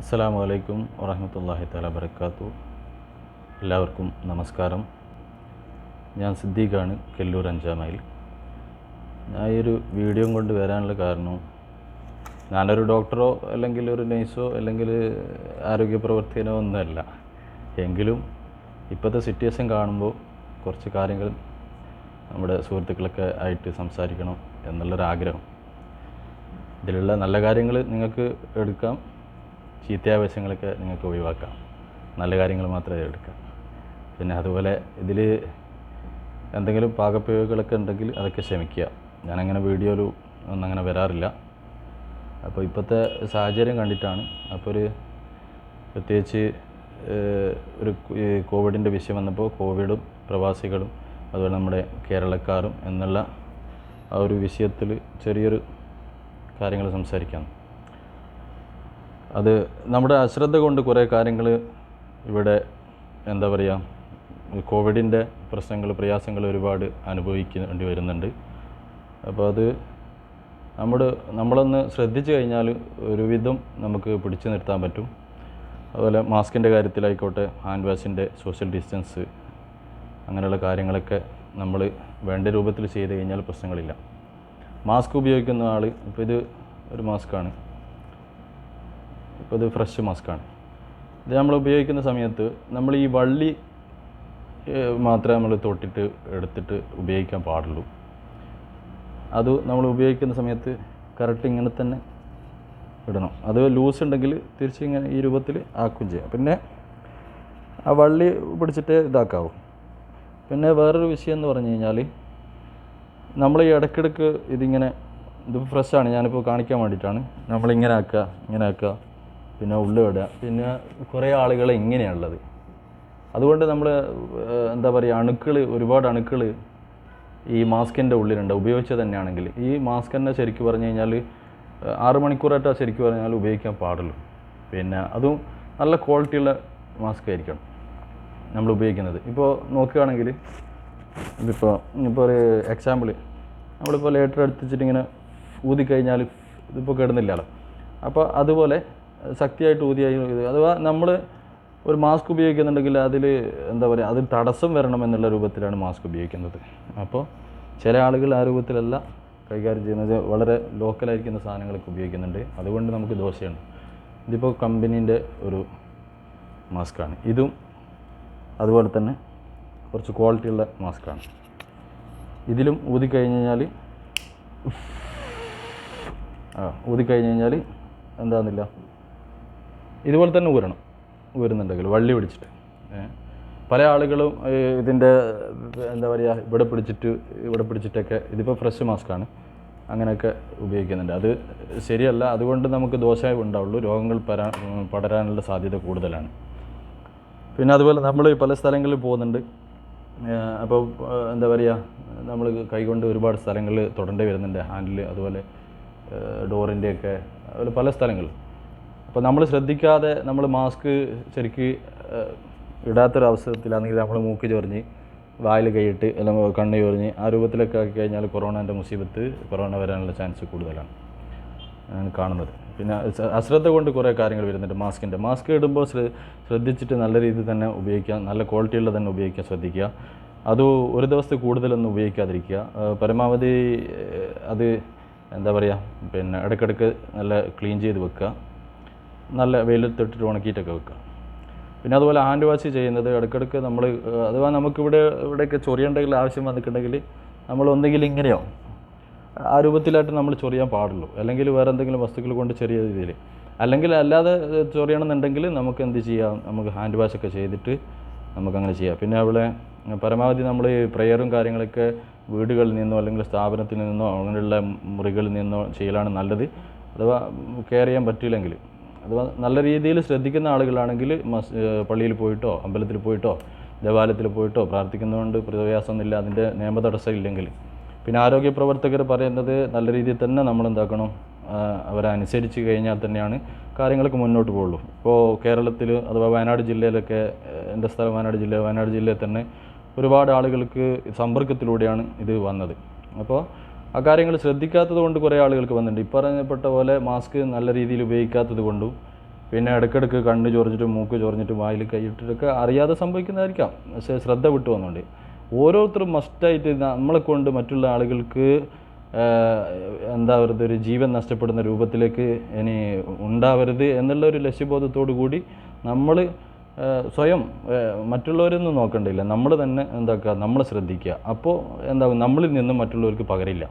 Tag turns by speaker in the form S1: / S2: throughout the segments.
S1: അസ്സാം വലൈക്കും വറഹമത്തല്ലാഹി തല വരക്കാത്തു എല്ലാവർക്കും നമസ്കാരം. ഞാൻ സിദ്ദീഖാണ് കെല്ലൂർ അഞ്ചാം മൈൽ ഞാൻ ഈ ഒരു വീഡിയോ കൊണ്ട് വരാനുള്ള കാരണം ഞാനൊരു ഡോക്ടറോ അല്ലെങ്കിൽ ഒരു നേഴ്സോ അല്ലെങ്കിൽ ആരോഗ്യ പ്രവർത്തകനോ ഒന്നുമല്ല. എങ്കിലും ഇപ്പോഴത്തെ സിറ്റുവേഷൻ കാണുമ്പോൾ കുറച്ച് കാര്യങ്ങൾ നമ്മുടെ സുഹൃത്തുക്കളൊക്കെ ആയിട്ട് സംസാരിക്കണം എന്നുള്ളൊരാഗ്രഹം. ഇതിലുള്ള നല്ല കാര്യങ്ങൾ നിങ്ങൾക്ക് എടുക്കാം. ചീത്തയാവശ്യങ്ങളൊക്കെ നിങ്ങൾക്ക് ഒഴിവാക്കാം. നല്ല കാര്യങ്ങൾ മാത്രമേ എടുക്കാം. പിന്നെ അതുപോലെ ഇതിൽ എന്തെങ്കിലും പാകപ്പിഴകളൊക്കെ ഉണ്ടെങ്കിൽ അതൊക്കെ ക്ഷമിക്കുക. ഞാനങ്ങനെ വീഡിയോയിൽ ഒന്നും അങ്ങനെ വരാറില്ല. അപ്പോൾ ഇപ്പോഴത്തെ സാഹചര്യം കണ്ടിട്ടാണ്. അപ്പോൾ ഒരു പ്രത്യേകിച്ച് ഒരു കോവിഡിന്റെ വിഷയം വന്നപ്പോൾ കോവിഡും പ്രവാസികളും അതുപോലെ നമ്മുടെ കേരളക്കാരും എന്നുള്ള ആ ഒരു വിഷയത്തിൽ ചെറിയൊരു കാര്യങ്ങൾ സംസാരിക്കാം. അത് നമ്മുടെ അശ്രദ്ധ കൊണ്ട് കുറേ കാര്യങ്ങൾ ഇവിടെ എന്താ പറയുക കോവിഡിന്റെ പ്രശ്നങ്ങൾ പ്രയാസങ്ങൾ ഒരുപാട് അനുഭവിക്കേണ്ടി വരുന്നുണ്ട്. അപ്പോൾ അത് നമ്മൾ നമ്മളൊന്ന് ശ്രദ്ധിച്ചു കഴിഞ്ഞാൽ ഒരുവിധം നമുക്ക് പിടിച്ചു നിർത്താൻ പറ്റും. അതുപോലെ മാസ്കിന്റെ കാര്യത്തിലായിക്കോട്ടെ ഹാൻഡ് വാഷിന്റെ സോഷ്യൽ ഡിസ്റ്റൻസ് അങ്ങനെയുള്ള കാര്യങ്ങളൊക്കെ നമ്മൾ വേണ്ട രൂപത്തിൽ ചെയ്ത് കഴിഞ്ഞാൽ പ്രശ്നങ്ങളില്ല. മാസ്ക് ഉപയോഗിക്കുന്ന ആൾ ഇപ്പോൾ ഇത് ഒരു മാസ്കാണ്. ഇപ്പോൾ ഇത് ഫ്രഷ് മസ്കാണ് ഇത് നമ്മൾ ഉപയോഗിക്കുന്ന സമയത്ത് നമ്മൾ ഈ വള്ളി മാത്രമേ നമ്മൾ തൊട്ടിട്ട് എടുത്തിട്ട് ഉപയോഗിക്കാൻ പാടുള്ളൂ. അത് നമ്മൾ ഉപയോഗിക്കുന്ന സമയത്ത് കറക്റ്റ് ഇങ്ങനെ തന്നെ ഇടണം. അത് ലൂസ് ഉണ്ടെങ്കിൽ തിരിച്ച് ഇങ്ങനെ ഈ രൂപത്തിൽ ആക്കുകയും ചെയ്യാം. പിന്നെ ആ വള്ളി പിടിച്ചിട്ട് ഇതാക്കാവും. പിന്നെ വേറൊരു വിഷയം എന്ന് പറഞ്ഞു കഴിഞ്ഞാൽ നമ്മൾ ഈ ഇടയ്ക്കിടയ്ക്ക് ഇതിങ്ങനെ ഇത് ഫ്രഷാണ് ഞാനിപ്പോൾ കാണിക്കാൻ വേണ്ടിയിട്ടാണ്. നമ്മളിങ്ങനെ ആക്കുക ഇങ്ങനെ ആക്കുക. പിന്നെ ഉള്ളു പിന്നെ കുറേ ആളുകൾ ഇങ്ങനെയാണുള്ളത് അതുകൊണ്ട് നമ്മൾ എന്താ പറയുക അണുക്കൾ ഒരുപാട് അണുക്കൾ ഈ മാസ്കിന്റെ ഉള്ളിലുണ്ട്. ഉപയോഗിച്ചത് തന്നെയാണെങ്കിൽ ഈ മാസ്ക് തന്നെ ശരിക്കും പറഞ്ഞു കഴിഞ്ഞാൽ ആറ് മണിക്കൂറായിട്ട് ശരിക്കും പറഞ്ഞാൽ ഉപയോഗിക്കാൻ പാടുള്ളൂ. പിന്നെ അതും നല്ല ക്വാളിറ്റിയുള്ള മാസ്ക് ആയിരിക്കണം നമ്മൾ ഉപയോഗിക്കുന്നത്. ഇപ്പോൾ നോക്കുകയാണെങ്കിൽ ഇതിപ്പോൾ ഇപ്പോൾ ഒരു എക്സാമ്പിൾ നമ്മളിപ്പോൾ ലേറ്റർ എടുത്തിട്ടിങ്ങനെ ഊതിക്കഴിഞ്ഞാൽ ഇതിപ്പോൾ കിടന്നില്ലല്ലോ. അപ്പോൾ അതുപോലെ ശക്തിയായിട്ട് ഊതിയായി അഥവാ നമ്മൾ ഒരു മാസ്ക് ഉപയോഗിക്കുന്നുണ്ടെങ്കിൽ അതിൽ എന്താ പറയുക അതിൽ തടസ്സം വരണം എന്നുള്ള രൂപത്തിലാണ് മാസ്ക് ഉപയോഗിക്കുന്നത്. അപ്പോൾ ചില ആളുകൾ ആ രൂപത്തിലല്ല കൈകാര്യം ചെയ്യുന്നത്. വളരെ ലോക്കലായിരിക്കുന്ന സാധനങ്ങളൊക്കെ ഉപയോഗിക്കുന്നുണ്ട്. അതുകൊണ്ട് നമുക്ക് ദോഷമാണ് ഇതിപ്പോൾ കമ്പനീന്റെ ഒരു മാസ്കാണ് ഇതും അതുപോലെ തന്നെ കുറച്ച് ക്വാളിറ്റിയുള്ള മാസ്കാണ് ഇതിലും ഊതിക്കഴിഞ്ഞ് കഴിഞ്ഞാൽ ആ ഊതിക്കഴിഞ്ഞ് കഴിഞ്ഞാൽ എന്താകുന്നില്ല ഇതുപോലെ തന്നെ ഊരണം ഊരുന്നുണ്ടെങ്കിൽ വള്ളി പിടിച്ചിട്ട്. പല ആളുകളും ഇതിന്റെ എന്താ പറയുക ഇവിടെ പിടിച്ചിട്ട് ഇവിടെ പിടിച്ചിട്ടൊക്കെ ഇതിപ്പോൾ ഫ്രഷ് മാസ്കാണ് അങ്ങനെയൊക്കെ ഉപയോഗിക്കുന്നുണ്ട്. അത് ശരിയല്ല അതുകൊണ്ട് നമുക്ക് ദോഷമേ ഉണ്ടാവുള്ളൂ. രോഗങ്ങൾ പരാ പടരാനുള്ള സാധ്യത കൂടുതലാണ്. പിന്നെ അതുപോലെ നമ്മൾ പല സ്ഥലങ്ങളിൽ പോകുന്നുണ്ട്. അപ്പോൾ എന്താ പറയുക നമ്മൾ കൈകൊണ്ട് ഒരുപാട് സ്ഥലങ്ങളിൽ തൊടേണ്ടി വരുന്നുണ്ട്. ഹാൻഡിൽ അതുപോലെ ഡോറിന്റെയൊക്കെ അതുപോലെ പല സ്ഥലങ്ങളിൽ. അപ്പോൾ നമ്മൾ ശ്രദ്ധിക്കാതെ നമ്മൾ മാസ്ക് ശരിക്ക് അവസരത്തിലാണെങ്കിൽ നമ്മൾ മൂക്ക് ചൊറിഞ്ഞ് വായിൽ കൈയിട്ട് അല്ലെങ്കിൽ കണ്ണ് ചൊറിഞ്ഞ് ആ രൂപത്തിലൊക്കെ ആക്കി കഴിഞ്ഞാൽ കൊറോണന്റെ മുസീബത്ത് കൊറോണ വരാനുള്ള ചാൻസ് കൂടുതലാണ്. കാണുന്നത്. പിന്നെ അശ്രദ്ധ കൊണ്ട് കുറേ കാര്യങ്ങൾ വരുന്നുണ്ട് മാസ്കിന്റെ മാസ്ക് ഇടുമ്പോൾ ശ്രദ്ധിച്ചിട്ട് നല്ല രീതിയിൽ തന്നെ ഉപയോഗിക്കുക നല്ല ക്വാളിറ്റിയുള്ള തന്നെ ഉപയോഗിക്കാൻ ശ്രദ്ധിക്കുക. അത് ഒരു ദിവസത്തെ കൂടുതലൊന്നും ഉപയോഗിക്കാതിരിക്കുക. പരമാവധി അത് എന്താ പറയുക പിന്നെ ഇടയ്ക്കിടയ്ക്ക് നല്ല ക്ലീൻ ചെയ്ത് വെക്കുക. നല്ല വെയിലത്തിട്ടിട്ട് ഉണക്കിയിട്ടൊക്കെ വെക്കുക. പിന്നെ അതുപോലെ ഹാൻഡ് വാഷ് ചെയ്യുന്നത് ഇടയ്ക്കിടയ്ക്ക് നമ്മൾ അഥവാ നമുക്കിവിടെ ഇവിടെയൊക്കെ ചൊറിയേണ്ടെങ്കിൽ ആവശ്യം വന്നിട്ടുണ്ടെങ്കിൽ നമ്മൾ ഒന്നെങ്കിൽ ഇങ്ങനെയോ ആ രൂപത്തിലായിട്ട് നമ്മൾ ചൊറിയാൻ പാടുള്ളൂ. അല്ലെങ്കിൽ വേറെ എന്തെങ്കിലും വസ്തുക്കൾ കൊണ്ട് ചെറിയ രീതിയിൽ. അല്ലെങ്കിൽ അല്ലാതെ ചൊറിയണമെന്നുണ്ടെങ്കിൽ നമുക്ക് എന്ത് ചെയ്യാം? നമുക്ക് ഹാൻഡ് വാഷ് ഒക്കെ ചെയ്തിട്ട് നമുക്കങ്ങനെ ചെയ്യാം. പിന്നെ അവിടെ പരമാവധി നമ്മൾ പ്രെയറും കാര്യങ്ങളൊക്കെ വീടുകളിൽ നിന്നോ അല്ലെങ്കിൽ സ്ഥാപനത്തിൽ നിന്നോ അങ്ങനെയുള്ള മുറികളിൽ നിന്നോ ചെയ്യലാണ് നല്ലത്. അഥവാ കെയർ ചെയ്യാൻ പറ്റില്ലെങ്കിൽ അഥവാ നല്ല രീതിയിൽ ശ്രദ്ധിക്കുന്ന ആളുകളാണെങ്കിൽ മസ് പള്ളിയിൽ പോയിട്ടോ അമ്പലത്തിൽ പോയിട്ടോ ദേവാലയത്തിൽ പോയിട്ടോ പ്രാർത്ഥിക്കുന്നതുകൊണ്ട് പ്രയാസമൊന്നുമില്ല അതിന്റെ നിയമ തടസ്സം ഇല്ലെങ്കിൽ പിന്നെ ആരോഗ്യ പ്രവർത്തകർ പറയുന്നത് നല്ല രീതിയിൽ തന്നെ നമ്മൾ എന്താക്കണം അവരനുസരിച്ച് കഴിഞ്ഞാൽ തന്നെയാണ് കാര്യങ്ങളൊക്കെ മുന്നോട്ട് പോകുള്ളൂ. ഇപ്പോൾ കേരളത്തിൽ അഥവാ വയനാട് ജില്ലയിലൊക്കെ എന്റെ സ്ഥലം വയനാട് ജില്ല വയനാട് ജില്ലയിൽ തന്നെ ഒരുപാട് ആളുകൾക്ക് സമ്പർക്കത്തിലൂടെയാണ് ഇത് വന്നത്. അപ്പോൾ ആ കാര്യങ്ങൾ ശ്രദ്ധിക്കാത്തത് കൊണ്ട് കുറേ ആളുകൾക്ക് വന്നിട്ടുണ്ട്. ഈ പറഞ്ഞപ്പെട്ട പോലെ മാസ്ക് നല്ല രീതിയിൽ ഉപയോഗിക്കാത്തത് കൊണ്ടും പിന്നെ ഇടയ്ക്കിടയ്ക്ക് കണ്ണ് ചൊറിഞ്ഞിട്ട് മൂക്ക് ചൊറിഞ്ഞിട്ട് വായിൽ കൈയിട്ടിട്ടൊക്കെ അറിയാതെ സംഭവിക്കുന്നതായിരിക്കാം. പക്ഷേ ശ്രദ്ധ വിട്ടു വന്നുകൊണ്ട് ഓരോരുത്തരും മസ്റ്റായിട്ട് നമ്മളെ കൊണ്ട് മറ്റുള്ള ആളുകൾക്ക് എന്താ പറയുക ഒരു ജീവൻ നഷ്ടപ്പെടുന്ന രൂപത്തിലേക്ക് ഇനി ഉണ്ടാവരുത് എന്നുള്ള ഒരു ലക്ഷ്യബോധത്തോടു കൂടി നമ്മൾ സ്വയം മറ്റുള്ളവരൊന്നും നോക്കണ്ടില്ല. നമ്മൾ തന്നെ എന്താക്കുക നമ്മൾ ശ്രദ്ധിക്കുക. അപ്പോൾ എന്താ നമ്മളിൽ നിന്നും മറ്റുള്ളവർക്ക് പകരില്ല.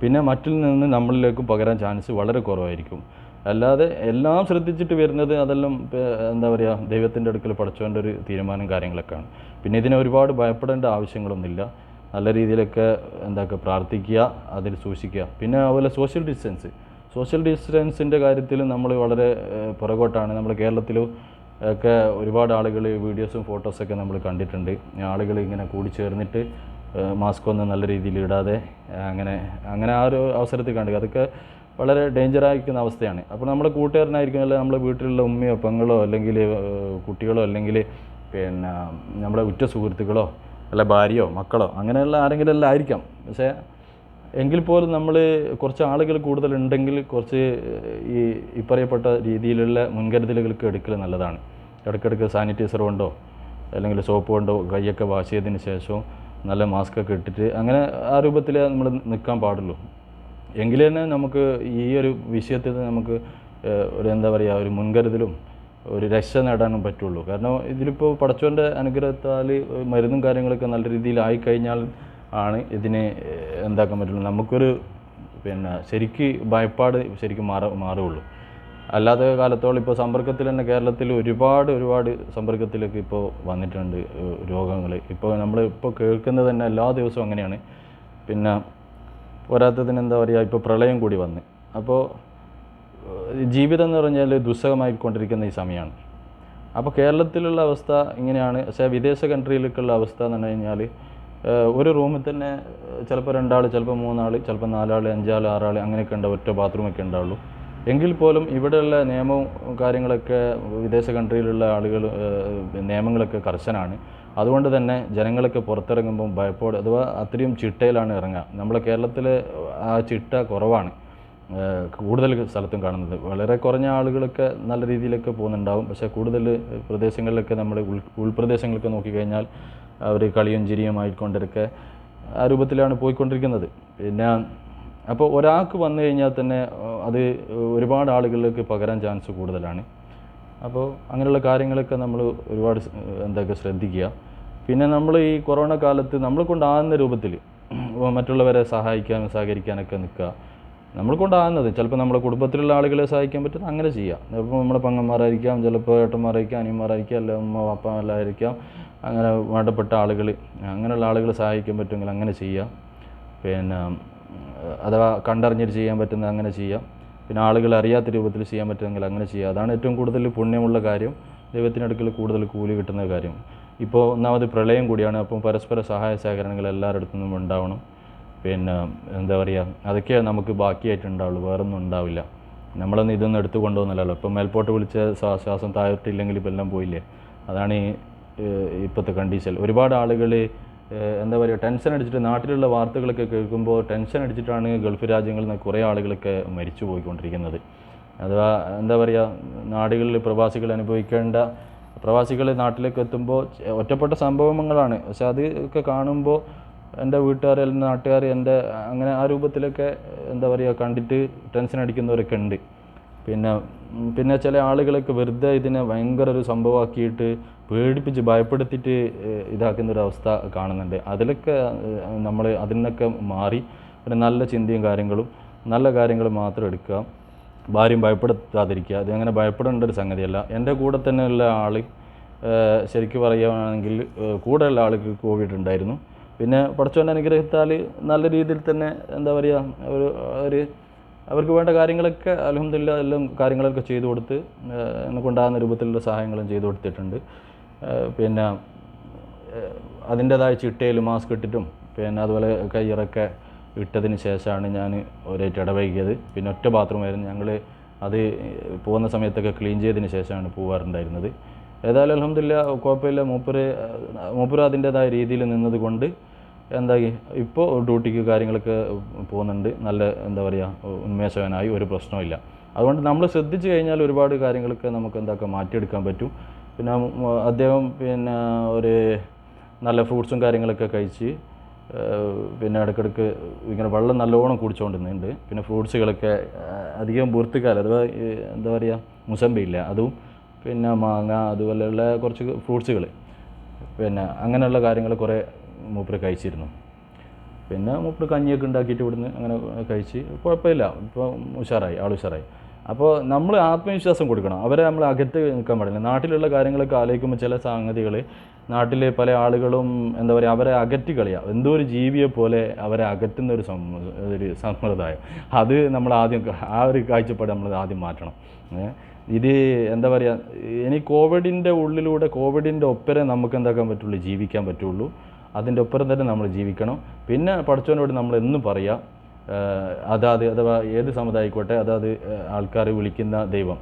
S1: പിന്നെ മറ്റിൽ നിന്ന് നമ്മളിലേക്ക് പകരാൻ ചാൻസ് വളരെ കുറവായിരിക്കും. അല്ലാതെ എല്ലാം ശ്രദ്ധിച്ചിട്ട് വരുന്നത് അതെല്ലാം എന്താ പറയുക ദൈവത്തിന്റെ അടുക്കൽ പഠിച്ചവന്റെ ഒരു തീരുമാനം കാര്യങ്ങളൊക്കെയാണ്. പിന്നെ ഇതിനെ ഒരുപാട് ഭയപ്പെടേണ്ട ആവശ്യങ്ങളൊന്നുമില്ല. നല്ല രീതിയിലൊക്കെ എന്താക്കുക പ്രാർത്ഥിക്കുക അതിൽ സൂക്ഷിക്കുക. പിന്നെ അതുപോലെ സോഷ്യൽ ഡിസ്റ്റൻസ്. സോഷ്യൽ ഡിസ്റ്റൻസിന്റെ കാര്യത്തിൽ നമ്മൾ വളരെ പുറകോട്ടാണ്. നമ്മൾ കേരളത്തിലും ഒക്കെ ഒരുപാട് ആളുകൾ വീഡിയോസും ഫോട്ടോസൊക്കെ നമ്മൾ കണ്ടിട്ടുണ്ട്. ആളുകൾ ഇങ്ങനെ കൂടി ചേർന്നിട്ട് മാസ്ക് ഒന്നും നല്ല രീതിയിൽ ഇടാതെ അങ്ങനെ അങ്ങനെ ആ ഒരു അവസരത്തിൽ കണ്ടു. അതൊക്കെ വളരെ ഡേഞ്ചറായിരിക്കുന്ന അവസ്ഥയാണ്. അപ്പോൾ നമ്മുടെ കൂട്ടുകാരനായിരിക്കും അല്ലെങ്കിൽ നമ്മുടെ വീട്ടിലുള്ള ഉമ്മയോ പെങ്ങളോ അല്ലെങ്കിൽ കുട്ടികളോ അല്ലെങ്കിൽ പിന്നെ നമ്മുടെ ഉറ്റ സുഹൃത്തുക്കളോ അല്ല ഭാര്യയോ മക്കളോ അങ്ങനെയുള്ള ആരെങ്കിലും എല്ലാം ആയിരിക്കാം. പക്ഷേ എങ്കിൽ പോലും നമ്മൾ കുറച്ച് ആളുകൾ കൂടുതലുണ്ടെങ്കിൽ കുറച്ച് ഈ ഇപ്പറയപ്പെട്ട രീതിയിലുള്ള മുൻകരുതലുകൾക്ക് എടുക്കൽ നല്ലതാണ്. ഇടയ്ക്കിടയ്ക്ക് സാനിറ്റൈസർ കൊണ്ടോ അല്ലെങ്കിൽ സോപ്പ് കൊണ്ടോ കൈയൊക്കെ വാഷ് ചെയ്തതിന് ശേഷവും നല്ല മാസ്ക് ഒക്കെ ഇട്ടിട്ട് അങ്ങനെ ആ രൂപത്തിൽ നമ്മൾ നിൽക്കാൻ പാടുള്ളൂ. എങ്കിൽ തന്നെ നമുക്ക് ഈ ഒരു വിഷയത്തിൽ നമുക്ക് ഒരു എന്താ പറയുക ഒരു മുൻകരുതലും ഒരു രക്ഷ നേടാനും പറ്റുള്ളൂ. കാരണം ഇതിലിപ്പോൾ പടച്ചോന്റെ അനുഗ്രഹത്താൽ മരുന്നും കാര്യങ്ങളൊക്കെ നല്ല രീതിയിൽ ആയിക്കഴിഞ്ഞാൽ ആണ് ഇതിനെ എന്താക്കാൻ പറ്റുള്ളൂ. നമുക്കൊരു പിന്നെ ശരിക്ക് ഭയപ്പാട് ശരിക്കും മാറ മാറുകയുള്ളൂ. അല്ലാത്ത കാലത്തോളം ഇപ്പോൾ സമ്പർക്കത്തിൽ തന്നെ കേരളത്തിൽ ഒരുപാട് ഒരുപാട് സമ്പർക്കത്തിലൊക്കെ ഇപ്പോൾ വന്നിട്ടുണ്ട് രോഗങ്ങൾ. ഇപ്പോൾ നമ്മൾ ഇപ്പോൾ കേൾക്കുന്നത് തന്നെ എല്ലാ ദിവസവും അങ്ങനെയാണ്. പിന്നെ പോരാത്തതിന് എന്താ പറയുക ഇപ്പോൾ പ്രളയം കൂടി വന്ന്. അപ്പോൾ ജീവിതം എന്ന് പറഞ്ഞാൽ ദുസ്സഹമായിക്കൊണ്ടിരിക്കുന്ന ഈ സമയമാണ്. അപ്പോൾ കേരളത്തിലുള്ള അവസ്ഥ ഇങ്ങനെയാണ്. പക്ഷേ വിദേശ കൺട്രിയിലേക്കുള്ള അവസ്ഥ എന്ന് പറഞ്ഞു കഴിഞ്ഞാൽ ഒരു റൂമിൽ തന്നെ ചിലപ്പോൾ രണ്ടാൾ ചിലപ്പോൾ മൂന്നാൾ ചിലപ്പോൾ നാലാൾ അഞ്ചാൾ ആറാൾ അങ്ങനെയൊക്കെ ഉണ്ടാവും ഒറ്റ ബാത്റൂമൊക്കെ ഉണ്ടാവുള്ളൂ. എങ്കിൽ പോലും ഇവിടെയുള്ള നിയമവും കാര്യങ്ങളൊക്കെ വിദേശ കൺട്രിയിലുള്ള ആളുകൾ നിയമങ്ങളൊക്കെ കർശനാണ്. അതുകൊണ്ട് തന്നെ ജനങ്ങളൊക്കെ പുറത്തിറങ്ങുമ്പോൾ ഭയപ്പോടെ അഥവാ അത്രയും ചിട്ടയിലാണ് ഇറങ്ങുക. നമ്മളെ കേരളത്തിൽ ആ ചിട്ട കുറവാണ്. കൂടുതൽ സ്ഥലത്തും കാണുന്നത്. വളരെ കുറഞ്ഞ ആളുകളൊക്കെ നല്ല രീതിയിലൊക്കെ പോകുന്നുണ്ടാവും. പക്ഷേ കൂടുതൽ പ്രദേശങ്ങളിലൊക്കെ നമ്മൾ ഉൾ ഉൾപ്രദേശങ്ങളൊക്കെ നോക്കിക്കഴിഞ്ഞാൽ അവർ കളിയും ചിരിയുമായിക്കൊണ്ടിരിക്കെ ആ രൂപത്തിലാണ് പോയിക്കൊണ്ടിരിക്കുന്നത്. പിന്നെ അപ്പോൾ ഒരാൾക്ക് വന്നു കഴിഞ്ഞാൽ തന്നെ അത് ഒരുപാട് ആളുകളിലേക്ക് പകരാൻ ചാൻസ് കൂടുതലാണ്. അപ്പോൾ അങ്ങനെയുള്ള കാര്യങ്ങളൊക്കെ നമ്മൾ ഒരുപാട് എന്തൊക്കെ ശ്രദ്ധിക്കുക. പിന്നെ നമ്മൾ ഈ കൊറോണ കാലത്ത് നമ്മളെ കൊണ്ടാകുന്ന രൂപത്തിൽ മറ്റുള്ളവരെ സഹായിക്കാനും സഹകരിക്കാനൊക്കെ നിൽക്കുക. നമ്മൾ കൊണ്ടാകുന്നത് ചിലപ്പോൾ നമ്മുടെ കുടുംബത്തിലുള്ള ആളുകളെ സഹായിക്കാൻ പറ്റുന്ന അങ്ങനെ ചെയ്യാം. ചിലപ്പോൾ നമ്മുടെ പങ്ങന്മാരായിരിക്കാം ചിലപ്പോൾ ഏട്ടന്മാരായിരിക്കാം അനിയന്മാരായിരിക്കാം അല്ല ഉമ്മ വാപ്പ എല്ലായിരിക്കാം അങ്ങനെ വേണ്ടപ്പെട്ട ആളുകൾ അങ്ങനെയുള്ള ആളുകളെ സഹായിക്കാൻ പറ്റുമെങ്കിൽ അങ്ങനെ ചെയ്യാം. പിന്നെ അഥവാ കണ്ടറിഞ്ഞിട്ട് ചെയ്യാൻ പറ്റുന്ന അങ്ങനെ ചെയ്യാം. പിന്നെ ആളുകൾ അറിയാത്ത രൂപത്തിൽ ചെയ്യാൻ പറ്റുമെങ്കിൽ അങ്ങനെ ചെയ്യാം. അതാണ് ഏറ്റവും കൂടുതൽ പുണ്യമുള്ള കാര്യം. ദൈവത്തിനടുക്കൽ കൂടുതൽ കൂലി കിട്ടുന്ന കാര്യം. ഇപ്പോൾ ഒന്നാമത് പ്രളയം കൂടിയാണ്. അപ്പം പരസ്പര സഹായ സഹകരണങ്ങൾ എല്ലാവരുടെ നിന്നും ഉണ്ടാവണം. പിന്നെ എന്താ പറയുക അതൊക്കെ നമുക്ക് ബാക്കിയായിട്ട് ഉണ്ടാവുള്ളൂ വേറൊന്നും ഉണ്ടാവില്ല. നമ്മളൊന്നും ഇതൊന്നും എടുത്തു കൊണ്ടുപോകുന്നില്ലല്ലോ ഇപ്പം മേൽപോട്ട് വിളിച്ച ശ്വാ- ശ്വാസം താഴോട്ടില്ലെങ്കിൽ ഇപ്പം എല്ലാം പോയില്ലേ? അതാണ് ഈ ഇപ്പോഴത്തെ കണ്ടീഷൻ ഒരുപാട് ആളുകൾ എന്താ പറയുക ടെൻഷൻ അടിച്ചിട്ട് നാട്ടിലുള്ള വാർത്തകളൊക്കെ കേൾക്കുമ്പോൾ ടെൻഷൻ അടിച്ചിട്ടാണ് ഗൾഫ് രാജ്യങ്ങളിൽ നിന്ന് കുറേ ആളുകളൊക്കെ മരിച്ചു പോയിക്കൊണ്ടിരിക്കുന്നത്. അഥവാ എന്താ പറയുക നാടുകളിൽ പ്രവാസികൾ അനുഭവിക്കേണ്ട പ്രവാസികൾ നാട്ടിലേക്ക് എത്തുമ്പോൾ ഒറ്റപ്പെട്ട സംഭവങ്ങളാണ്. പക്ഷെ അതൊക്കെ കാണുമ്പോൾ എന്റെ വീട്ടുകാർ അല്ലെങ്കിൽ നാട്ടുകാർ എന്റെ അങ്ങനെ ആ രൂപത്തിലൊക്കെ എന്താ പറയുക കണ്ടിട്ട് ടെൻഷൻ അടിക്കുന്നവരൊക്കെ ഉണ്ട്. പിന്നെ പിന്നെ ചില ആളുകളൊക്കെ വെറുതെ ഇതിനെ ഭയങ്കര ഒരു സംഭവമാക്കിയിട്ട് പേടിപ്പിച്ച് ഭയപ്പെടുത്തിയിട്ട് ഇതാക്കുന്ന ഒരു അവസ്ഥ കാണുന്നുണ്ട്. അതിലൊക്കെ നമ്മൾ അതിൽ നിന്നൊക്കെ മാറി ഒരു നല്ല ചിന്തയും കാര്യങ്ങളും നല്ല കാര്യങ്ങൾ മാത്രം എടുക്കുക. ഭാര്യയും ഭയപ്പെടുത്താതിരിക്കുക. അത് അങ്ങനെ ഭയപ്പെടേണ്ട ഒരു സംഗതിയല്ല. എന്റെ കൂടെ തന്നെയുള്ള ആൾ ശരിക്കും പറയുകയാണെങ്കിൽ കൂടെയുള്ള ആൾക്ക് കോവിഡ് ഉണ്ടായിരുന്നു. പിന്നെ പഠിച്ചവന്റെ അനുഗ്രഹത്താൽ നല്ല രീതിയിൽ തന്നെ എന്താ പറയുക ഒരു ഒരു അവർക്ക് വേണ്ട കാര്യങ്ങളൊക്കെ അലഹമില്ല എല്ലാം കാര്യങ്ങളൊക്കെ ചെയ്തു കൊടുത്ത് കൊണ്ടാകുന്ന രൂപത്തിലുള്ള സഹായങ്ങളും ചെയ്തു കൊടുത്തിട്ടുണ്ട്. പിന്നെ അതിന്റേതായ ചിട്ടയിൽ മാസ്ക് ഇട്ടിട്ടും പിന്നെ അതുപോലെ കയ്യിറൊക്കെ ഇട്ടതിന് ശേഷമാണ് ഞാൻ ഒരേറ്റ് ഇടവൈകിയത്. പിന്നെ ഒറ്റ ബാത്റൂമായിരുന്നു ഞങ്ങൾ അത് പോകുന്ന സമയത്തൊക്കെ ക്ലീൻ ചെയ്തതിന് ശേഷമാണ് പോകാറുണ്ടായിരുന്നത് ഏതായാലും അലഹമില്ല കുഴപ്പമില്ല. മൂപ്പര് മൂപ്പര് അതിന്റേതായ രീതിയിൽ നിന്നത് എന്തായി ഇപ്പോൾ ഡ്യൂട്ടിക്ക് കാര്യങ്ങളൊക്കെ പോകുന്നുണ്ട്. നല്ല എന്താ പറയുക ഉന്മേഷവനായി ഒരു പ്രശ്നമില്ല അതുകൊണ്ട് നമ്മൾ ശ്രദ്ധിച്ചു കഴിഞ്ഞാൽ ഒരുപാട് കാര്യങ്ങളൊക്കെ നമുക്ക് എന്താക്കാം മാറ്റിയെടുക്കാൻ പറ്റും. പിന്നെ അദ്ദേഹം പിന്നെ ഒരു നല്ല ഫ്രൂട്ട്സും കാര്യങ്ങളൊക്കെ കഴിച്ച് പിന്നെ ഇടയ്ക്കിടയ്ക്ക് ഇങ്ങനെ വെള്ളം നല്ലോണം കുടിച്ചുകൊണ്ടിരുന്നുണ്ട് പിന്നെ ഫ്രൂട്ട്സുകളൊക്കെ അധികം ബുർത്തിക്കാല അഥവാ എന്താ പറയുക മുസമ്പില്ല അതും പിന്നെ മാങ്ങ അതുപോലെയുള്ള കുറച്ച് ഫ്രൂട്ട്സുകൾ പിന്നെ അങ്ങനെയുള്ള കാര്യങ്ങൾ കുറേ മൂപ്പര് കഴിച്ചിരുന്നു. പിന്നെ മൂപ്പര് കഞ്ഞിയൊക്കെ ഉണ്ടാക്കിയിട്ട് ഇവിടുന്ന് അങ്ങനെ കഴിച്ച് കുഴപ്പമില്ല. ഇപ്പോൾ ഉഷാറായി ആൾ ഉഷാറായി. അപ്പോൾ നമ്മൾ ആത്മവിശ്വാസം കൊടുക്കണം. അവരെ നമ്മൾ അകത്ത് നിൽക്കാൻ പാടില്ല. നാട്ടിലുള്ള കാര്യങ്ങളൊക്കെ ആലോചിക്കുമ്പോൾ ചില സംഗതികൾ നാട്ടിലെ പല ആളുകളും എന്താ പറയുക അവരെ അകറ്റി കളിയാം. എന്തോ ഒരു ജീവിയെ പോലെ അവരെ അകറ്റുന്ന ഒരു ഒരു സമ്പ്രദായം. അത് നമ്മൾ ആദ്യം ആ ഒരു കാഴ്ചപ്പാട് നമ്മൾ ആദ്യം മാറ്റണം? ഇത് എന്താ പറയുക ഇനി കോവിഡിന്റെ ഉള്ളിലൂടെ കോവിഡിന്റെ ഒപ്പരെ നമുക്ക് എന്താക്കാൻ പറ്റുള്ളൂ? ജീവിക്കാൻ പറ്റുള്ളൂ. അതിന്റെ ഒപ്പരം തന്നെ നമ്മൾ ജീവിക്കണം. പിന്നെ പഠിച്ചവനോട് നമ്മൾ എന്നും പറയുക ഏഹ് അതാത് അഥവാ ഏത് സമുദായിക്കോട്ടെ അതാത് ആൾക്കാർ വിളിക്കുന്ന ദൈവം.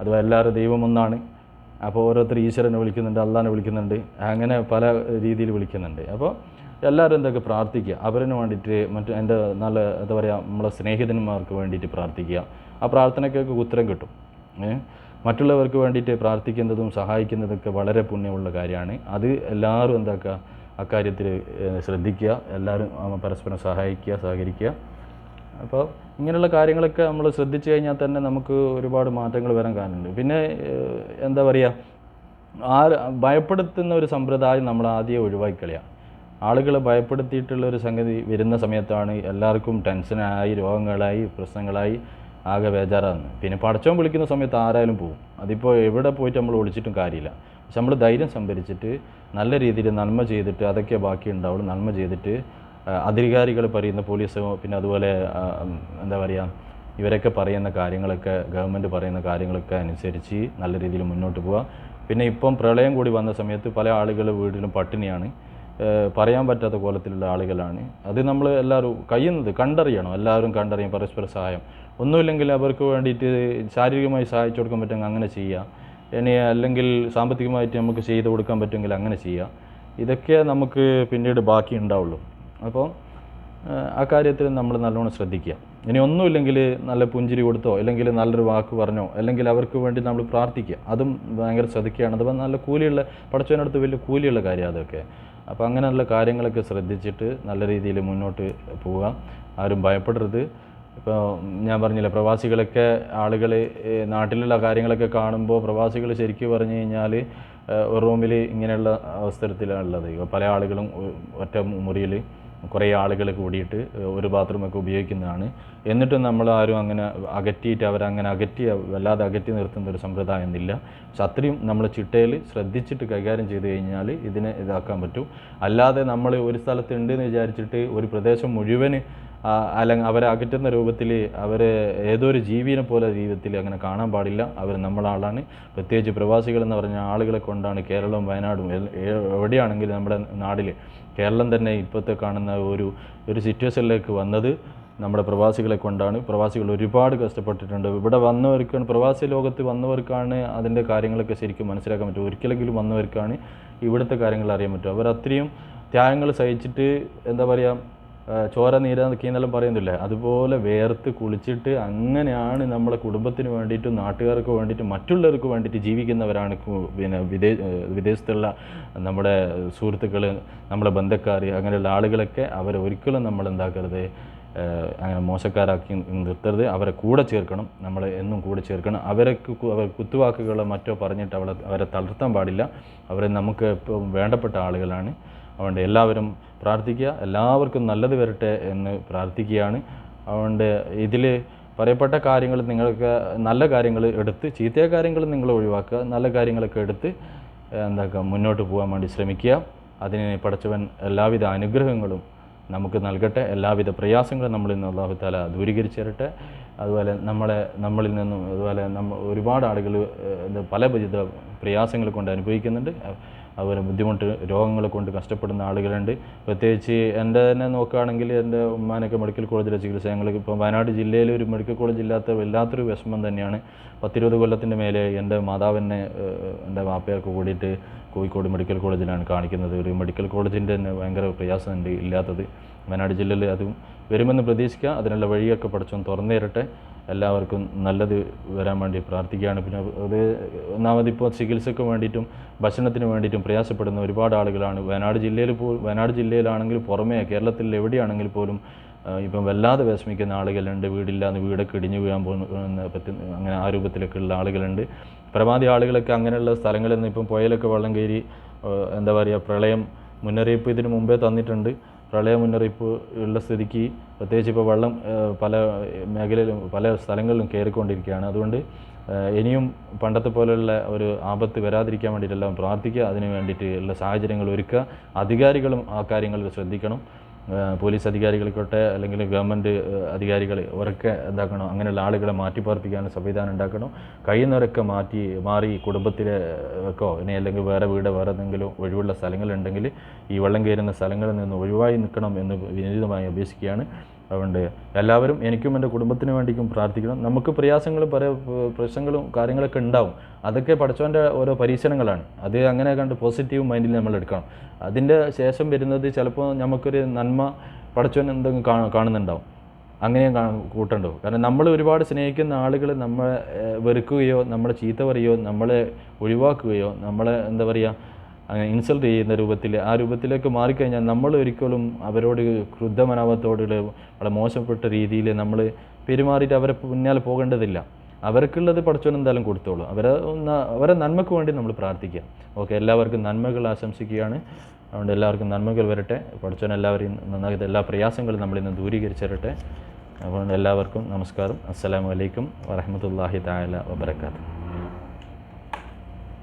S1: അഥവാ എല്ലാവരും ദൈവം ഒന്നാണ്. അപ്പോൾ ഓരോരുത്തർ ഈശ്വരനെ വിളിക്കുന്നുണ്ട് അള്ളാനെ വിളിക്കുന്നുണ്ട് അങ്ങനെ പല രീതിയിൽ വിളിക്കുന്നുണ്ട്. അപ്പോൾ എല്ലാവരും എന്തൊക്കെ പ്രാർത്ഥിക്കുക. അവരിന് വേണ്ടിയിട്ട് മറ്റു എന്റെ നല്ല എന്താ പറയുക നമ്മളെ സ്നേഹിതന്മാർക്ക് വേണ്ടിയിട്ട് പ്രാർത്ഥിക്കുക. ആ പ്രാർത്ഥനയ്ക്കൊക്കെ ഉത്തരം കിട്ടും. മറ്റുള്ളവർക്ക് വേണ്ടിയിട്ട് പ്രാർത്ഥിക്കുന്നതും സഹായിക്കുന്നതൊക്കെ വളരെ പുണ്യമുള്ള കാര്യമാണ്. അത് എല്ലാവരും എന്താക്കുക? അക്കാര്യത്തിൽ ശ്രദ്ധിക്കുക എല്ലാവരും പരസ്പരം സഹായിക്കുക സഹകരിക്കുക. അപ്പോൾ ഇങ്ങനെയുള്ള കാര്യങ്ങളൊക്കെ നമ്മൾ ശ്രദ്ധിച്ചു കഴിഞ്ഞാൽ തന്നെ നമുക്ക് ഒരുപാട് മാറ്റങ്ങൾ വരാൻ കാരണമുണ്ട്. പിന്നെ എന്താ പറയുക ആ ഭയപ്പെടുത്തുന്ന ഒരു സമ്പ്രദായം നമ്മൾ ആദ്യം ഒഴിവാക്കി കളയുക ആളുകളെ ഭയപ്പെടുത്തിയിട്ടുള്ള ഒരു സംഗതി വരുന്ന സമയത്താണ് എല്ലാവർക്കും ടെൻഷനായി രോഗങ്ങളായി പ്രശ്നങ്ങളായി ആകെ ബേജാറാകുന്നത്. പിന്നെ പടച്ചോൻ വിളിക്കുന്ന സമയത്ത് ആരായാലും പോകും അതിപ്പോൾ എവിടെ പോയിട്ട് നമ്മൾ വിളിച്ചിട്ടും കാര്യമില്ല. പക്ഷെ നമ്മൾ ധൈര്യം സംഭരിച്ചിട്ട് നല്ല രീതിയിൽ നന്മ ചെയ്തിട്ട് അതൊക്കെ ബാക്കി ഉണ്ടാവുള്ളൂ നന്മ ചെയ്തിട്ട് അധികാരികൾ പറയുന്ന പോലീസോ പിന്നെ അതുപോലെ എന്താ പറയുക ഇവരൊക്കെ പറയുന്ന കാര്യങ്ങളൊക്കെ ഗവൺമെന്റ് പറയുന്ന കാര്യങ്ങളൊക്കെ അനുസരിച്ച് നല്ല രീതിയിൽ മുന്നോട്ട് പോവുക പിന്നെ ഇപ്പം പ്രളയം കൂടി വന്ന സമയത്ത് പല ആളുകൾ വീട്ടിലും പട്ടിണിയാണ്. പറയാൻ പറ്റാത്ത കോലത്തിലുള്ള ആളുകളാണ്. അത് നമ്മൾ എല്ലാവരും കഴിയുന്നത് കണ്ടറിയണം. എല്ലാവരും കണ്ടറിയും പരസ്പര സഹായം. ഒന്നുമില്ലെങ്കിൽ അവർക്ക് വേണ്ടിയിട്ട് ശാരീരികമായി സഹായിച്ചു കൊടുക്കാൻ പറ്റുമെങ്കിൽ അങ്ങനെ ചെയ്യുക ഇനി അല്ലെങ്കിൽ സാമ്പത്തികമായിട്ട് നമുക്ക് ചെയ്ത് കൊടുക്കാൻ പറ്റുമെങ്കിൽ അങ്ങനെ ചെയ്യുക ഇതൊക്കെ നമുക്ക് പിന്നീട് ബാക്കി ഉണ്ടാവുള്ളൂ. അപ്പോൾ ആ കാര്യത്തിൽ നമ്മൾ നല്ലോണം ശ്രദ്ധിക്കുക. ഇനി ഒന്നുമില്ലെങ്കിൽ നല്ല പുഞ്ചിരി കൊടുത്തോ അല്ലെങ്കിൽ നല്ലൊരു വാക്ക് പറഞ്ഞോ അല്ലെങ്കിൽ അവർക്ക് വേണ്ടി നമ്മൾ പ്രാർത്ഥിക്കുക. അതും ഭയങ്കര ശ്രദ്ധിക്കുകയാണ്. അഥവാ നല്ല കൂലിയുള്ള പടച്ചവനടുത്ത് വലിയ കൂലിയുള്ള കാര്യം അതൊക്കെ. അപ്പോൾ അങ്ങനെയുള്ള കാര്യങ്ങളൊക്കെ ശ്രദ്ധിച്ചിട്ട് നല്ല രീതിയിൽ മുന്നോട്ട് പോവുക ആരും ഭയപ്പെടരുത്. ഇപ്പോൾ ഞാൻ പറഞ്ഞില്ല പ്രവാസികളൊക്കെ ആളുകൾ നാട്ടിലുള്ള കാര്യങ്ങളൊക്കെ കാണുമ്പോൾ പ്രവാസികൾ ശരിക്കും പറഞ്ഞു കഴിഞ്ഞാൽ ഒരു റൂമിൽ ഇങ്ങനെയുള്ള അവസരത്തിലാണുള്ളത് ഇപ്പോൾ പല ആളുകളും ഒറ്റ മുറിയിൽ കുറേ ആളുകൾ കൂടിയിട്ട് ഒരു ബാത്റൂമൊക്കെ ഉപയോഗിക്കുന്നതാണ്. എന്നിട്ടും നമ്മൾ ആരും അങ്ങനെ അകറ്റിയിട്ട് അവരങ്ങനെ അകറ്റി വല്ലാതെ അകറ്റി നിർത്തുന്ന ഒരു സമ്പ്രദായം ഇല്ല. പക്ഷെ അത്രയും നമ്മൾ ചിട്ടയിൽ ശ്രദ്ധിച്ചിട്ട് കൈകാര്യം ചെയ്ത് കഴിഞ്ഞാൽ ഇതിനെ ഇതാക്കാൻ പറ്റും. അല്ലാതെ നമ്മൾ ഒരു സ്ഥലത്ത് ഉണ്ട് എന്ന് വിചാരിച്ചിട്ട് ഒരു പ്രദേശം മുഴുവൻ ആ, അല്ലെങ്കിൽ അവരെ അകറ്റുന്ന രൂപത്തിൽ അവരെ ഏതൊരു ജീവിനെ പോലെ ജീവിതത്തിൽ അങ്ങനെ കാണാൻ പാടില്ല. അവർ നമ്മളാളാണ്. പ്രത്യേകിച്ച് പ്രവാസികൾ എന്ന് പറഞ്ഞ ആളുകളെ കൊണ്ടാണ് കേരളവും വയനാടും എവിടെയാണെങ്കിലും നമ്മുടെ നാടിൽ കേരളം തന്നെ ഇപ്പോഴത്തെ കാണുന്ന ഒരു ഒരു സിറ്റുവേഷനിലേക്ക് വന്നത് നമ്മുടെ പ്രവാസികളെ കൊണ്ടാണ്. പ്രവാസികൾ ഒരുപാട് കഷ്ടപ്പെട്ടിട്ടുണ്ട്. ഇവിടെ വന്നവർക്കാണ് പ്രവാസി ലോകത്ത് വന്നവർക്കാണ് അതിന്റെ കാര്യങ്ങളൊക്കെ ശരിക്കും മനസ്സിലാക്കാൻ പറ്റും ഒരിക്കലെങ്കിലും വന്നവർക്കാണ് ഇവിടുത്തെ കാര്യങ്ങൾ അറിയാൻ പറ്റും അവർ അത്രയും ത്യാഗങ്ങൾ സഹിച്ചിട്ട് എന്താ പറയുക ചോര നീര എന്നെല്ലാം പറയുന്നില്ലേ? അതുപോലെ വേർത്ത് കുളിച്ചിട്ട് അങ്ങനെയാണ് നമ്മളെ കുടുംബത്തിന് വേണ്ടിയിട്ടും നാട്ടുകാർക്ക് വേണ്ടിയിട്ടും മറ്റുള്ളവർക്ക് വേണ്ടിയിട്ട് ജീവിക്കുന്നവരാണ് പിന്നെ വിദേ വിദേശത്തുള്ള നമ്മുടെ സുഹൃത്തുക്കൾ നമ്മുടെ ബന്ധക്കാർ അങ്ങനെയുള്ള ആളുകളൊക്കെ അവരെ ഒരിക്കലും നമ്മൾ എന്താക്കരുത് അങ്ങനെ മോശക്കാരാക്കി നിർത്തരുത്. അവരെ കൂടെ ചേർക്കണം നമ്മൾ എന്നും കൂടെ ചേർക്കണം. അവരെ കുത്തുവാക്കുകളോ മറ്റോ പറഞ്ഞിട്ട് അവളെ അവരെ തളർത്താൻ പാടില്ല. അവരെ നമുക്ക് ഇപ്പം വേണ്ടപ്പെട്ട ആളുകളാണ്. അതുകൊണ്ട് എല്ലാവരും പ്രാർത്ഥിക്കുക. എല്ലാവർക്കും നല്ലത് വരട്ടെ എന്ന് പ്രാർത്ഥിക്കുകയാണ്. അതുകൊണ്ട് ഇതിൽ പറയപ്പെട്ട കാര്യങ്ങൾ നിങ്ങൾക്ക് നല്ല കാര്യങ്ങൾ എടുത്ത് ചീത്തയ കാര്യങ്ങൾ നിങ്ങൾ ഒഴിവാക്കുക. നല്ല കാര്യങ്ങളൊക്കെ എടുത്ത് എന്താക്കുക മുന്നോട്ട് പോകാൻ വേണ്ടി ശ്രമിക്കുക. അതിന് പഠിച്ചവൻ എല്ലാവിധ അനുഗ്രഹങ്ങളും നമുക്ക് നൽകട്ടെ. എല്ലാവിധ പ്രയാസങ്ങളും നമ്മളിൽ നിന്ന് അള്ളാഹു താല ദൂരീകരിച്ചു തരട്ടെ. അതുപോലെ നമ്മളെ നമ്മളിൽ നിന്നും അതുപോലെ നമ്മ ഒരുപാട് ആളുകൾ പല വിധ പ്രയാസങ്ങൾ കൊണ്ട് അനുഭവിക്കുന്നുണ്ട്. അതുപോലെ ബുദ്ധിമുട്ട് രോഗങ്ങൾ കൊണ്ട് കഷ്ടപ്പെടുന്ന ആളുകളുണ്ട്. പ്രത്യേകിച്ച് എന്റെ തന്നെ നോക്കുകയാണെങ്കിൽ എന്റെ ഉമ്മാനൊക്കെ മെഡിക്കൽ കോളേജിലെ ചികിത്സ ഞങ്ങൾ ഇപ്പോൾ വയനാട് ജില്ലയിൽ ഒരു മെഡിക്കൽ കോളേജ് ഇല്ലാത്ത വല്ലാത്തൊരു വിഷമം തന്നെയാണ്. പത്തിരുപത് കൊല്ലത്തിന്റെ മേലെ എന്റെ മാതാവിനെ എന്റെ വാപ്പയൊക്കെ കൂടിയിട്ട് കോഴിക്കോട് മെഡിക്കൽ കോളേജിലാണ് കാണിക്കുന്നത്. ഒരു മെഡിക്കൽ കോളേജിന്റെ തന്നെ ഭയങ്കര പ്രയാസമുണ്ട് ഇല്ലാത്തത്. വയനാട് ജില്ലയിൽ അതും വരുമെന്ന് പ്രതീക്ഷിക്കുക അതിനുള്ള വഴിയൊക്കെ പഠിച്ചൊന്ന് തുറന്നു തരട്ടെ എല്ലാവർക്കും നല്ലത് വരാൻ വേണ്ടി പ്രാർത്ഥിക്കുകയാണ്. പിന്നെ അത് ഒന്നാമതിപ്പോൾ ചികിത്സയ്ക്ക് വേണ്ടിയിട്ടും ഭക്ഷണത്തിന് വേണ്ടിയിട്ടും പ്രയാസപ്പെടുന്ന ഒരുപാട് ആളുകളാണ്. വയനാട് ജില്ലയിൽ പോ വയനാട് ജില്ലയിലാണെങ്കിൽ പുറമേ കേരളത്തിൽ എവിടെയാണെങ്കിൽ പോലും ഇപ്പം വല്ലാതെ വിഷമിക്കുന്ന ആളുകളുണ്ട്. വീടില്ലാന്ന് വീടൊക്കെ ഇടിഞ്ഞു വീഴാൻ പോകുന്ന പറ്റുന്ന അങ്ങനെ ആ രൂപത്തിലൊക്കെ ഉള്ള ആളുകളുണ്ട്. പരമാവധി ആളുകളൊക്കെ അങ്ങനെയുള്ള സ്ഥലങ്ങളിൽ നിന്ന് ഇപ്പം പുഴയിലൊക്കെ വെള്ളം കയറി എന്താ പറയുക പ്രളയം മുന്നറിയിപ്പ് ഇതിന് മുമ്പേ തന്നിട്ടുണ്ട്. പ്രളയ മുന്നറിയിപ്പ് ഉള്ള സ്ഥിതിക്ക് പ്രത്യേകിച്ച് ഇപ്പോൾ വെള്ളം പല മേഖലയിലും പല സ്ഥലങ്ങളിലും കയറിക്കൊണ്ടിരിക്കുകയാണ്. അതുകൊണ്ട് ഇനിയും പണ്ടത്തെ പോലെയുള്ള ഒരു ആപത്ത് വരാതിരിക്കാൻ വേണ്ടിയിട്ടെല്ലാം പ്രാർത്ഥിക്കുക. അതിന് വേണ്ടിയിട്ട് ഉള്ള സാഹചര്യങ്ങൾ ഒരുക്കുക. അധികാരികളും ആ കാര്യങ്ങളിൽ ശ്രദ്ധിക്കണം. പോലീസ് അധികാരികൾക്കോട്ടെ അല്ലെങ്കിൽ ഗവൺമെന്റ് അധികാരികൾ അവരൊക്കെ എന്താക്കണം അങ്ങനെയുള്ള ആളുകളെ മാറ്റിപ്പാർപ്പിക്കാനുള്ള സംവിധാനം ഉണ്ടാക്കണം? കഴിയുന്നവരൊക്കെ മാറ്റി മാറി കുടുംബത്തിലെ ഒക്കോ ഇനി അല്ലെങ്കിൽ വേറെ വീട് വേറെ എന്തെങ്കിലും ഒഴിവുള്ള സ്ഥലങ്ങളുണ്ടെങ്കിൽ ഈ വെള്ളം കയറുന്ന സ്ഥലങ്ങളിൽ നിന്ന് ഒഴിവായി നിൽക്കണം എന്ന് വിനീതമായി അഭ്യസിക്കുകയാണ്. അതുകൊണ്ട് എല്ലാവരും എനിക്കും എന്റെ കുടുംബത്തിന് വേണ്ടിക്കും പ്രാർത്ഥിക്കണം. നമുക്ക് പ്രയാസങ്ങളും പല പ്രശ്നങ്ങളും കാര്യങ്ങളൊക്കെ ഉണ്ടാവും. അതൊക്കെ പഠിച്ചവന്റെ ഓരോ പരീക്ഷണങ്ങളാണ്. അത് അങ്ങനെ കണ്ട് പോസിറ്റീവ് മൈൻഡിൽ നമ്മൾ എടുക്കണം. അതിന്റെ ശേഷം വരുന്നത് ചിലപ്പോൾ നമുക്കൊരു നന്മ പഠിച്ചവൻ എന്തെങ്കിലും കാണുന്നുണ്ടാവും. അങ്ങനെയും കൂട്ടണ്ടോ കാരണം നമ്മൾ ഒരുപാട് സ്നേഹിക്കുന്ന ആളുകൾ നമ്മളെ വെറുക്കുകയോ നമ്മളെ ചീത്ത പറയുകയോ നമ്മളെ ഒഴിവാക്കുകയോ നമ്മളെ എന്താ പറയുക അങ്ങനെ ഇൻസൾട്ട് ചെയ്യുന്ന രൂപത്തിൽ ആ രൂപത്തിലേക്ക് മാറിക്കഴിഞ്ഞാൽ നമ്മൾ ഒരിക്കലും അവരോട് ക്രുദ്ധമനോഭാവത്തോട് വളരെ മോശപ്പെട്ട രീതിയിൽ നമ്മൾ പെരുമാറിയിട്ട് അവരെ പിന്നാലെ പോകേണ്ടതില്ല. അവർക്കുള്ളത് പഠിച്ചോളം എന്തായാലും കൊടുത്തോളൂ. അവരെ ഒന്ന് അവരെ നന്മയ്ക്ക് വേണ്ടി നമ്മൾ പ്രാർത്ഥിക്കുക. ഓക്കെ എല്ലാവർക്കും നന്മകൾ ആശംസിക്കുകയാണ്. അതുകൊണ്ട് എല്ലാവർക്കും നന്മകൾ വരട്ടെ. പഠിച്ചോൻ എല്ലാവരെയും നന്നാക്കി എല്ലാ പ്രയാസങ്ങളും നമ്മളിന്ന് ദൂരീകരിച്ചിരട്ടെ. അതുകൊണ്ട് എല്ലാവർക്കും നമസ്കാരം. അസ്സലാമു അലൈക്കും വറഹമത്തല്ലാഹി താല വബർക്കാത്തു